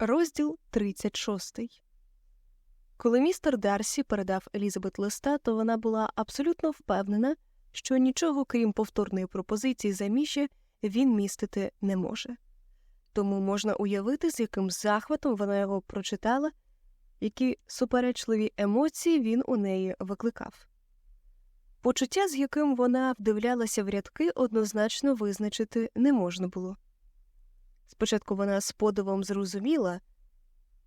Розділ 36 Коли містер Дарсі передав Елізабет листа, то вона була абсолютно впевнена, що нічого, крім повторної пропозиції заміжжя, він містити не може. Тому можна уявити, з яким захватом вона його прочитала, які суперечливі емоції він у неї викликав. Почуття, з яким вона вдивлялася в рядки, однозначно визначити не можна було. Спочатку вона з подивом зрозуміла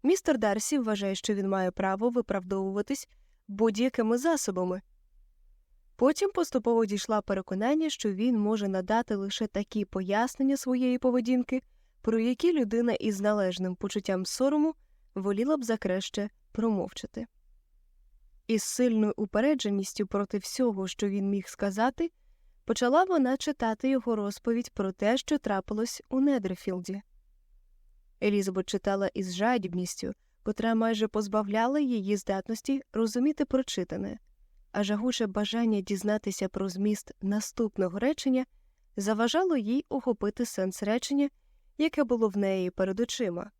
містер Дарсі вважає, що він має право виправдовуватись будь-якими засобами. Потім поступово дійшла переконання, що він може надати лише такі пояснення своєї поведінки, про які людина із належним почуттям сорому воліла б закраще промовчати. Із сильною упередженістю проти всього, що він міг сказати, почала вона читати його розповідь про те, що трапилось у Недерфілді. Елізабет читала із жадібністю, котра майже позбавляла її здатності розуміти прочитане, а жагуче бажання дізнатися про зміст наступного речення заважало їй охопити сенс речення, яке було в неї перед очима.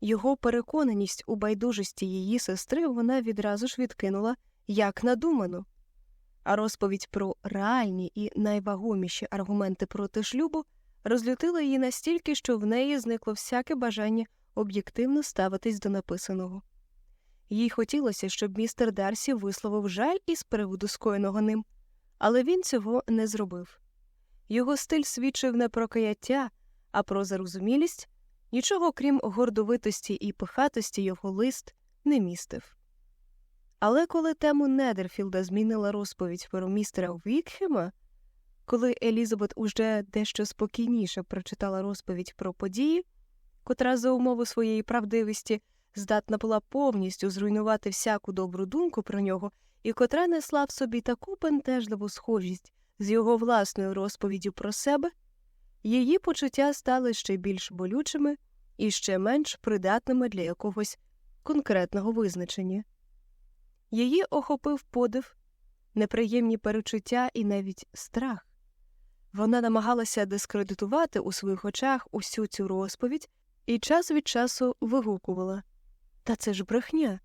Його переконаність у байдужості її сестри вона відразу ж відкинула як надуману, а розповідь про реальні і найвагоміші аргументи проти шлюбу розлютила її настільки, що в неї зникло всяке бажання об'єктивно ставитись до написаного. Їй хотілося, щоб містер Дарсі висловив жаль із приводу скоєного ним, але він цього не зробив. Його стиль свідчив не про каяття, а про зарозумілість. Нічого крім гордовитості і пихатості його лист не містив. Але коли тему Недерфілда змінила розповідь про містера Вікхема, коли Елізабет уже дещо спокійніше прочитала розповідь про події, котра за умови своєї правдивості здатна була повністю зруйнувати всяку добру думку про нього, і котра несла в собі таку бентежливу схожість з його власною розповіддю про себе, її почуття стали ще більш болючими і ще менш придатними для якогось конкретного визначення. Її охопив подив, неприємні перечуття і навіть страх. Вона намагалася дискредитувати у своїх очах усю цю розповідь і час від часу вигукувала Та це ж брехня.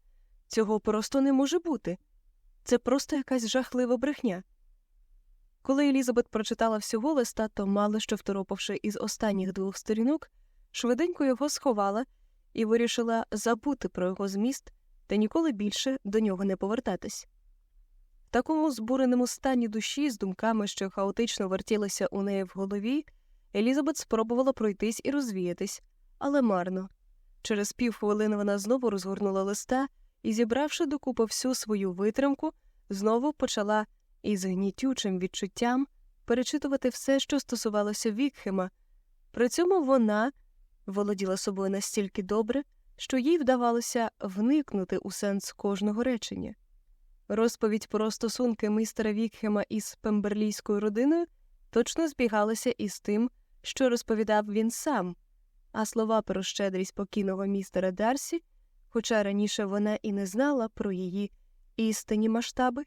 Цього просто не може бути. Це просто якась жахлива брехня. Коли Елізабет прочитала всього листа, то мало що второпавши із останніх двох сторінок, швиденько його сховала і вирішила забути про його зміст та ніколи більше до нього не повертатись. В такому збуреному стані душі, з думками, що хаотично вертілися у неї в голові, Елізабет спробувала пройтись і розвіятись, але марно. Через півхвилини вона знову розгорнула листа і, зібравши докупи всю свою витримку, знову почала із гнітючим відчуттям перечитувати все, що стосувалося Вікхема. При цьому вона володіла собою настільки добре, що їй вдавалося вникнути у сенс кожного речення. Розповідь про стосунки містера Вікхема із пемберлійською родиною точно збігалася із тим, що розповідав він сам, а слова про щедрість покійного містера Дарсі, хоча раніше вона і не знала про її істинні масштаби,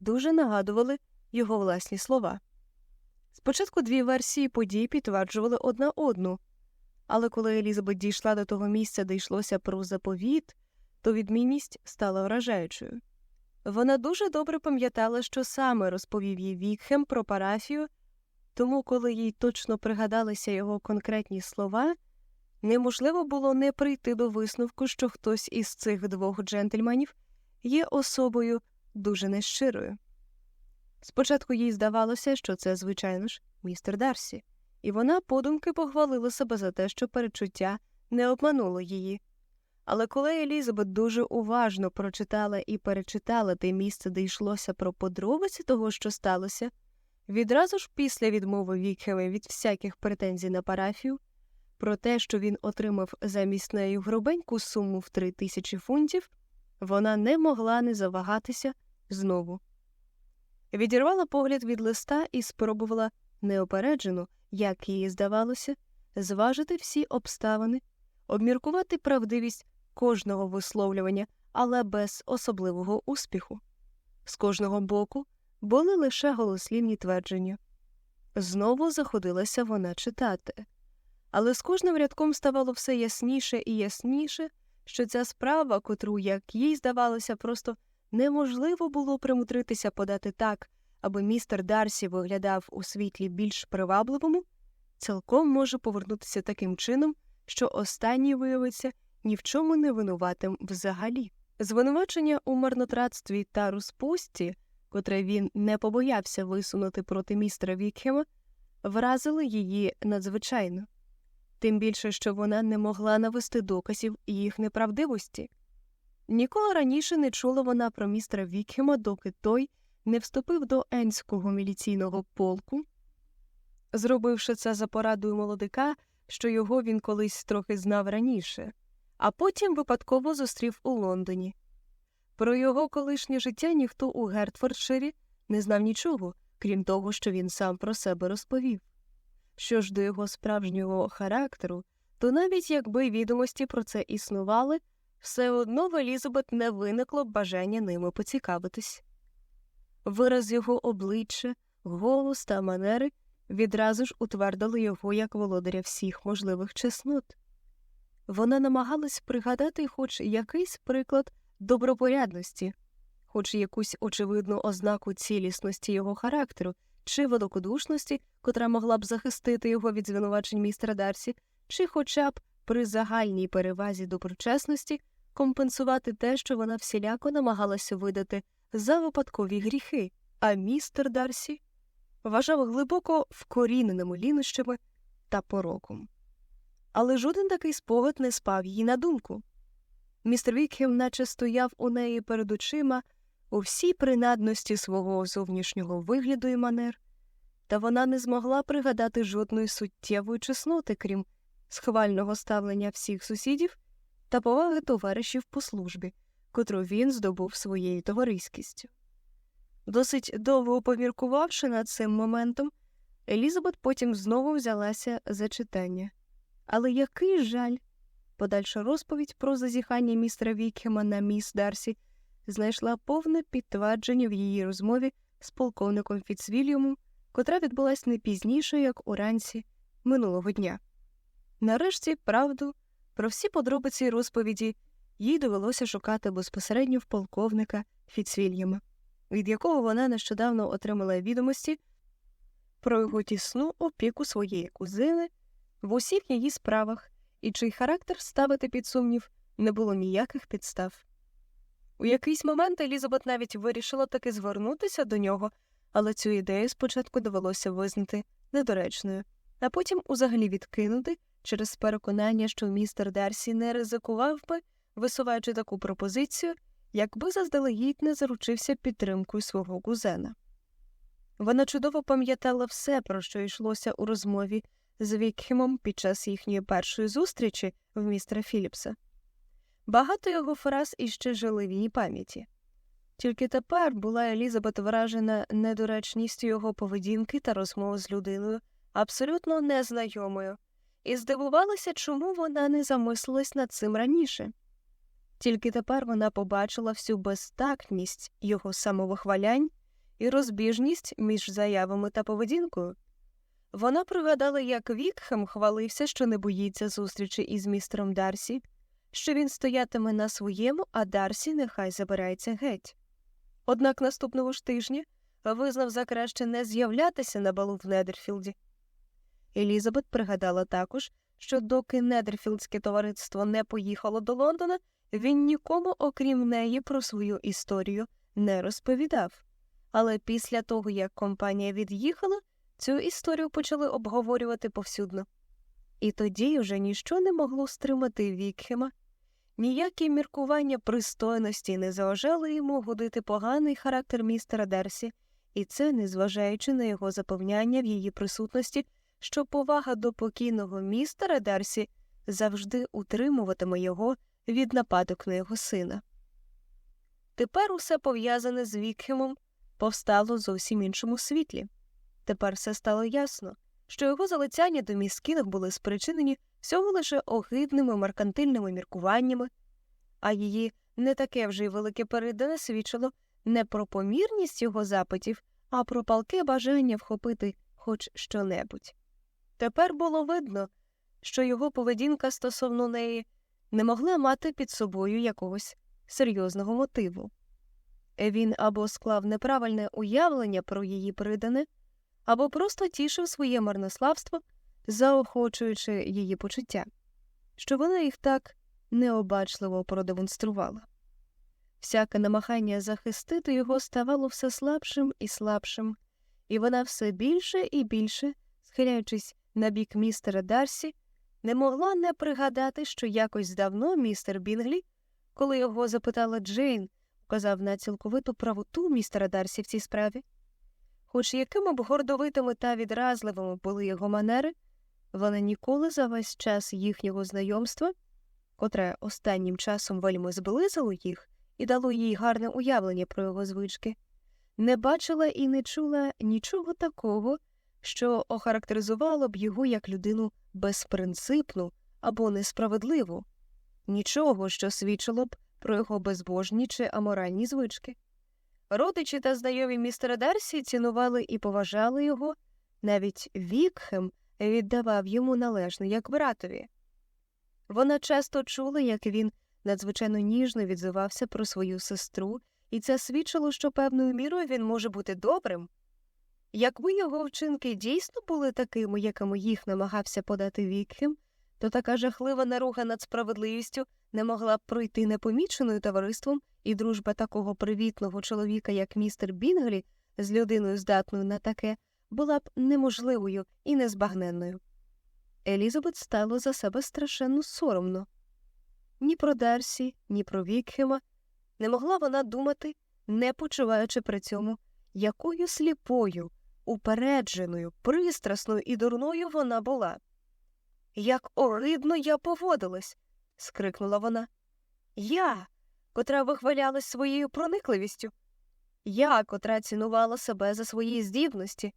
дуже нагадували його власні слова. Спочатку дві версії подій підтверджували одна одну, але коли Елізабет дійшла до того місця, де йшлося про заповіт, то відмінність стала вражаючою. Вона дуже добре пам'ятала, що саме розповів їй Вікхем про парафію, тому, коли їй точно пригадалися його конкретні слова, неможливо було не прийти до висновку, що хтось із цих двох джентльменів є особою дуже нещирою. Спочатку їй здавалося, що це, звичайно ж, містер Дарсі і вона подумки похвалила себе за те, що перечуття не обмануло її. Але коли Елізабет дуже уважно прочитала і перечитала те місце, де йшлося про подробиці того, що сталося, відразу ж після відмови Вікхема від всяких претензій на парафію, про те, що він отримав замість неї гробеньку суму в три тисячі фунтів, вона не могла не завагатися знову. Відірвала погляд від листа і спробувала неопереджено як їй здавалося, зважити всі обставини, обміркувати правдивість кожного висловлювання, але без особливого успіху. З кожного боку були лише голослівні твердження. Знову заходилася вона читати, Але з кожним рядком ставало все ясніше і ясніше, що ця справа, котру, як їй здавалося, просто неможливо було примудритися подати так, аби містер Дарсі виглядав у світлі більш привабливому, цілком може повернутися таким чином, що останній виявиться ні в чому не винуватим взагалі. Звинувачення у марнотратстві та розпусті, котре він не побоявся висунути проти містера Вікхема, вразили її надзвичайно, тим більше, що вона не могла навести доказів їх неправдивості. Ніколи раніше не чула вона про містера Вікхема, доки той не вступив до Енського міліційного полку, зробивши це за порадою молодика, що його він колись трохи знав раніше, а потім випадково зустрів у Лондоні. Про його колишнє життя ніхто у Гертфордширі не знав нічого, крім того, що він сам про себе розповів. Що ж до його справжнього характеру, то навіть якби відомості про це існували, все одно в Елізабет не виникло б бажання ними поцікавитись. Вираз його обличчя, голос та манери відразу ж утвердили його як володаря всіх можливих чеснот. Вона намагалась пригадати хоч якийсь приклад добропорядності, хоч якусь очевидну ознаку цілісності його характеру чи великодушності, котра могла б захистити його від звинувачень містера Дарсі, чи хоча б при загальній перевазі доброчесності компенсувати те, що вона всіляко намагалася видати за випадкові гріхи, а містер Дарсі вважав глибоко вкоріненими лінощами та пороком. Але жоден такий спогад не спав їй на думку. Містер Вікхем наче стояв у неї перед очима у всій принадності свого зовнішнього вигляду і манер, та вона не змогла пригадати жодної суттєвої чесноти, крім схвального ставлення всіх сусідів та поваги товаришів по службі, котру він здобув своєю товариськістю. Досить довго поміркувавши над цим моментом, Елізабет потім знову взялася за читання. Але який жаль! Подальша розповідь про зазіхання містера Вікхема на міс Дарсі знайшла повне підтвердження в її розмові з полковником Фіцвільямом, котра відбулась не пізніше, як уранці минулого дня. Нарешті, правду, про всі подробиці розповіді їй довелося шукати безпосередньо в полковника Фіцвільяма, від якого вона нещодавно отримала відомості про його тісну опіку своєї кузини в усіх її справах і чий характер ставити під сумнів не було ніяких підстав. У якийсь момент Елізабет навіть вирішила таки звернутися до нього, але цю ідею спочатку довелося визнати недоречною, а потім узагалі відкинути через переконання, що містер Дарсі не ризикував би, висуваючи таку пропозицію, якби заздалегідь не заручився підтримкою свого кузена. Вона чудово пам'ятала все, про що йшлося у розмові з Вікхемом під час їхньої першої зустрічі в містера Філіпса. Багато його фраз іще жили в її пам'яті. Тільки тепер була Елізабет вражена недоречністю його поведінки та розмов з людиною, абсолютно незнайомою, і здивувалася, чому вона не замислилась над цим раніше. Тільки тепер вона побачила всю безтактність його самовихвалянь і розбіжність між заявами та поведінкою. Вона пригадала, як Вікхем хвалився, що не боїться зустрічі із містером Дарсі, що він стоятиме на своєму, а Дарсі нехай забирається геть. Однак наступного ж тижня визнав за краще не з'являтися на балу в Недерфілді. Елізабет пригадала також, що доки Недерфілдське товариство не поїхало до Лондона, він нікому, окрім неї, про свою історію не розповідав. Але після того, як компанія від'їхала, цю історію почали обговорювати повсюдно. І тоді вже ніщо не могло стримати Вікхема, ніякі міркування пристойності не заважали йому годити поганий характер містера Дерсі, і це незважаючи на його запевняння в її присутності, що повага до покійного містера Дерсі завжди утримуватиме його від нападок на його сина. Тепер усе пов'язане з Вікхемом повстало в зовсім іншому світлі. Тепер все стало ясно, що його залицяння до міскінок були спричинені всього лише огидними меркантильними міркуваннями, а її не таке вже й велике передане свідчило не про помірність його запитів, а про палке бажання вхопити хоч щонебудь. Тепер було видно, що його поведінка стосовно неї не могла мати під собою якогось серйозного мотиву. Він або склав неправильне уявлення про її придане, або просто тішив своє марнославство, заохочуючи її почуття, що вона їх так необачливо продемонструвала. Всяке намагання захистити його ставало все слабшим і слабшим, і вона все більше і більше, схиляючись на бік містера Дарсі, не могла не пригадати, що якось давно містер Бінглі, коли його запитала Джейн, вказав на цілковиту правоту містера Дарсі в цій справі. Хоч якими б гордовитими та відразливими були його манери, вони ніколи за весь час їхнього знайомства, котре останнім часом вельми зблизило їх і дало їй гарне уявлення про його звички, не бачила і не чула нічого такого, що охарактеризувало б його як людину безпринципну або несправедливу, нічого, що свідчило б про його безбожні чи аморальні звички. Родичі та знайомі містера Дарсі цінували і поважали його, навіть Вікхем віддавав йому належне як братові. Вона часто чула, як він надзвичайно ніжно відзивався про свою сестру, і це свідчило, що певною мірою він може бути добрим. Якби його вчинки дійсно були такими, якими їх намагався подати Вікхем, то така жахлива наруга над справедливістю не могла б пройти непоміченою товариством, і дружба такого привітного чоловіка, як містер Бінглі, з людиною, здатною на таке, була б неможливою і незбагненною. Елізабет стало за себе страшенно соромно. Ні про Дарсі, ні про Вікхема не могла вона думати, не почуваючи при цьому, якою сліпою, упередженою, пристрасною і дурною вона була. Як оридно я поводилась. скрикнула вона. Я, котра вихвалялась своєю проникливістю, я, котра цінувала себе за свої здібності,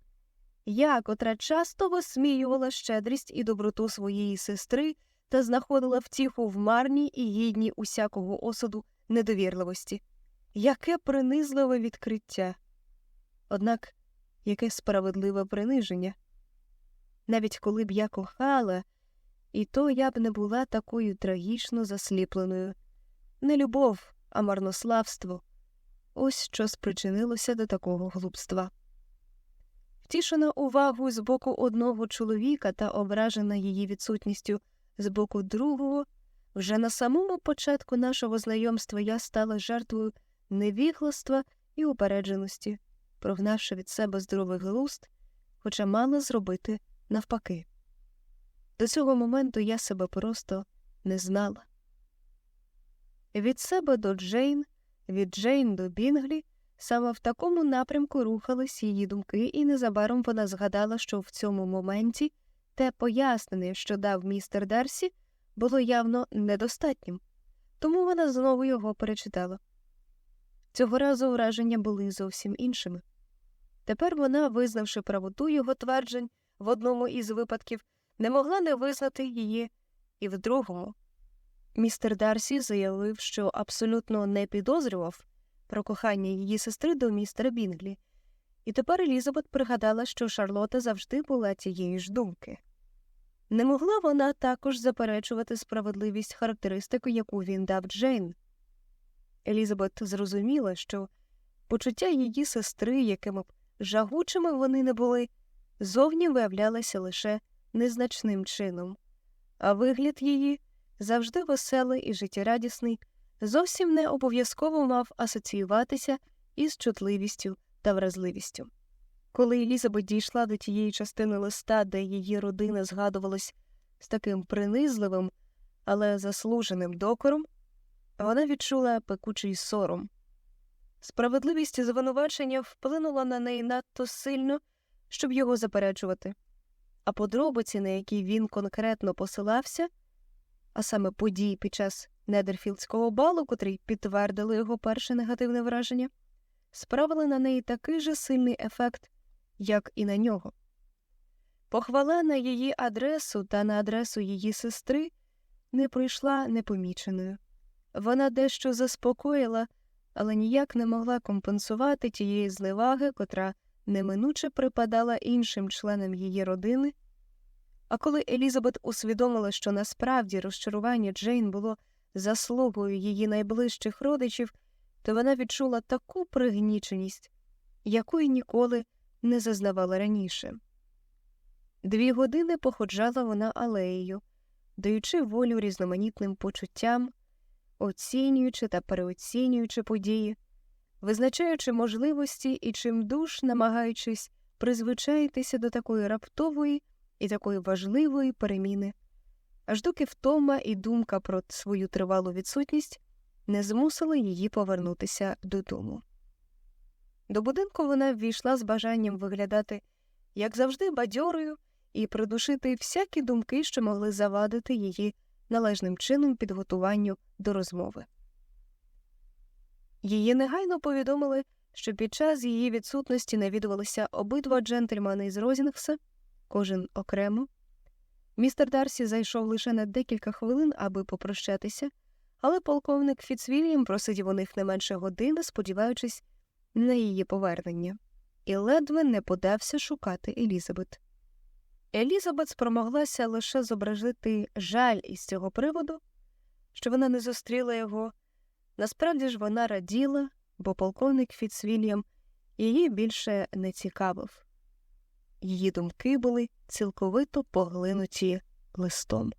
я, котра часто висміювала щедрість і доброту своєї сестри та знаходила втіху в марній і гідній усякого осуду недовірливості. Яке принизливе відкриття. Однак яке справедливе приниження. Навіть коли б я кохала, і то я б не була такою трагічно засліпленою. Не любов, а марнославство ось що спричинилося до такого глупства. Втішена увагою з боку одного чоловіка та ображена її відсутністю з боку другого, вже на самому початку нашого знайомства я стала жертвою невігластва і упередженості, прогнавши від себе здоровий глузд, хоча мала зробити навпаки. До цього моменту я себе просто не знала. Від себе до Джейн, від Джейн до Бінглі саме в такому напрямку рухались її думки, і незабаром вона згадала, що в цьому моменті те пояснення, що дав містер Дарсі, було явно недостатнім, тому вона знову його перечитала. Цього разу враження були зовсім іншими. Тепер вона, визнавши правоту його тверджень в одному із випадків, не могла не визнати її і в другому. Містер Дарсі заявив, що абсолютно не підозрював про кохання її сестри до містера Бінглі, і тепер Елізабет пригадала, що Шарлота завжди була тієї ж думки. Не могла вона також заперечувати справедливість характеристики, яку він дав Джейн. Елізабет зрозуміла, що почуття її сестри, якими б жагучими вони не були, зовні виявлялися лише незначним чином, а вигляд її, завжди веселий і життєрадісний, зовсім не обов'язково мав асоціюватися із чутливістю та вразливістю. Коли Елізабет дійшла до тієї частини листа, де її родина згадувалась з таким принизливим, але заслуженим докором, вона відчула пекучий сором. Справедливість звинувачення вплинула на неї надто сильно, щоб його заперечувати, а подробиці, на які він конкретно посилався, а саме події під час недерфілдського балу, котрі підтвердили його перше негативне враження, справили на неї такий же сильний ефект, як і на нього. Похвала на її адресу та на адресу її сестри не прийшла непоміченою. Вона дещо заспокоїла, але ніяк не могла компенсувати тієї зливаги, котра неминуче припадала іншим членам її родини, А коли Елізабет усвідомила, що насправді розчарування Джейн було заслугою її найближчих родичів, то вона відчула таку пригніченість, якої ніколи не зазнавала раніше. Дві години походжала вона алеєю, даючи волю різноманітним почуттям, оцінюючи та переоцінюючи події, визначаючи можливості і чимдуж намагаючись призвичаїтися до такої раптової і такої важливої переміни, аж доки втома і думка про свою тривалу відсутність не змусили її повернутися додому. До будинку вона ввійшла з бажанням виглядати, як завжди, бадьорою і придушити всякі думки, що могли завадити її належним чином підготуванню до розмови. Її негайно повідомили, що під час її відсутності навідувалися обидва джентльмени із Розінгса, кожен окремо. Містер Дарсі зайшов лише на декілька хвилин, аби попрощатися, але полковник Фіцвільям просидів у них не менше години, сподіваючись на її повернення, і ледве не подався шукати Елізабет. Елізабет спромоглася лише зображити жаль із цього приводу, що вона не зустріла його. Насправді ж вона раділа, бо полковник Фіцвільям її більше не цікавив. Її думки були цілковито поглинуті листом.